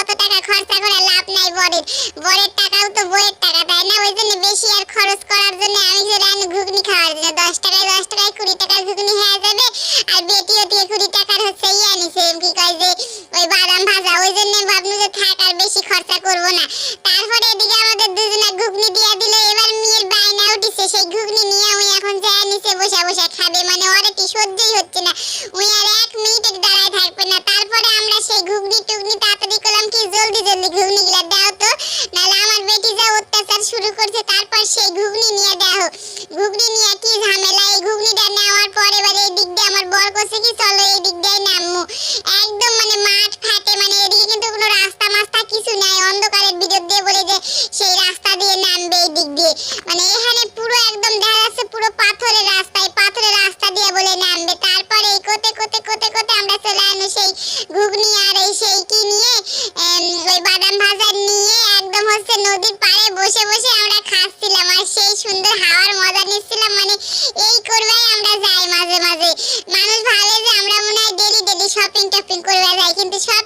অত টাকা খরচা করে লাভ নাই বরের। বরের টাকাও তো বইয়ের টাকা, তাই না? ওই জন্য বেশি আর খরচ করার জন্য আমি চলে আনো ঘুগনি খাওয়ার জন্য দশ টাকায় দশ টাকায় কুড়ি টাকার ঘুগনি হয়ে যাবে, আর বেটিও দিয়ে কুড়ি টাকার হচ্ছে ইয়ে আনিছে কি কয় যে ওই বাদাম ভাজা, ওই জন্য ভাবনু যে থাক আর বেশি খরচা করব না। তারপরে এদিকে আমাদের দুজনে ঘুগনি দিয়ে দিল, এবার মেয়ের বায়না উঠিছে, সেই ঘুগনি নিয়ে ওই এখন যায় নিচে বসে বসে খাবে। মানে ওর কি সহ্যই হচ্ছে না। ওই আর এক মিনিট দাঁড়ায় থাকবে না আমরা সেই ঘুগনি টুগনি তাড়াতাড়ি করলাম কি? জলদি জলদি ঘুগনি গুলা দাও তো। নাহলে আমার বেটি যা অত্যাচার শুরু করছে, তারপর সেই ঘুগনি নিয়ে দাও। ঘুগনি নিয়ে কি ঝামেলা? এই ঘুগনিটা নেওয়ার পরে এবার আমরা চলে আনো সেই ঘুগনি আর এই সেই কি নিয়ে ওই বাদাম ভাজা নিয়ে একদম হচ্ছে নদীর পাড়ে বসে বসে আমরা খাচ্ছিলাম। আর সেই সুন্দর হাওয়ার মজা নিচ্ছিলাম। মানে এই করবাই আমরা যাই মাঝে মাঝে। মানুষ ভালো যে আমরা মনে হয় ডেলি ডেলি শপিং টপিং করবে যাই, কিন্তু শপিং